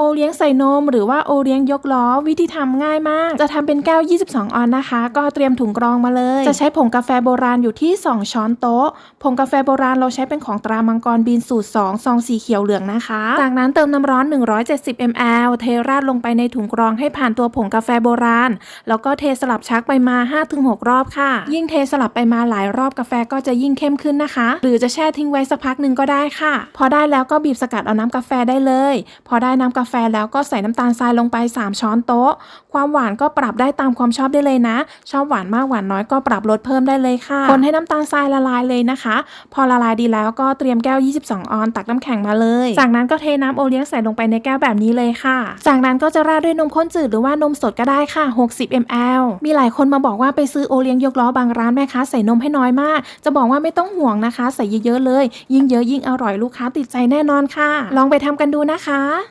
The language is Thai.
โอเลี้ยงใส่นมหรือว่าโอเลี้ยงยกล้อวิธีทำง่ายมาก จะทำเป็นแก้ว 22 ออนนะคะ ก็เตรียมถุงกรองมาเลย จะใช้ผงกาแฟโบราณอยู่ที่ 2 ช้อนโต๊ะ ผงกาแฟโบราณเราใช้เป็นของตรามังกรบินสูตร 2 ซองสีเขียวเหลืองนะคะ จากนั้นเติมน้ำร้อน 170 ml เทราดลงไปในถุงกรองให้ผ่านตัวผงกาแฟโบราณ แล้วก็เทสลับชักไปมา 5-6 รอบค่ะ ยิ่งเทสลับไปมาหลายรอบกาแฟก็จะยิ่งเข้มขึ้นนะคะ หรือจะแช่ทิ้งไว้สักพักหนึ่งก็ได้ค่ะ พอได้แล้วก็บีบสกัดเอาน้ำกาแฟได้เลย พอได้น้ำกาแฟแล้วก็ใส่น้ำตาลทรายลงไป 3 ช้อนโต๊ะ ความหวานก็ปรับได้ตามความชอบได้เลยนะ ชอบหวานมากหวานน้อยก็ปรับลดเพิ่มได้เลยค่ะ คนให้น้ำตาลทรายละลายเลยนะคะ พอละลายดีแล้วก็เตรียมแก้ว 22 ออนตักน้ำแข็งมาเลย จากนั้นก็เทน้ำโอเลี้ยงใส่ลงไปในแก้วแบบนี้เลยค่ะ จากนั้นก็จะราดด้วยนมข้นจืดหรือว่านมสดก็ได้ค่ะ 60 ml มีหลายคนมาบอกว่าไปซื้อโอเลี้ยงยกล้อบางร้านแม่ค้าใส่นมให้น้อยมาก จะบอกว่าไม่ต้องห่วงนะคะ ใส่เยอะๆเลย ยิ่งเยอะยิ่งอร่อยลูกค้าติดใจแน่นอนค่ะ ลองไปทำกันดูนะคะ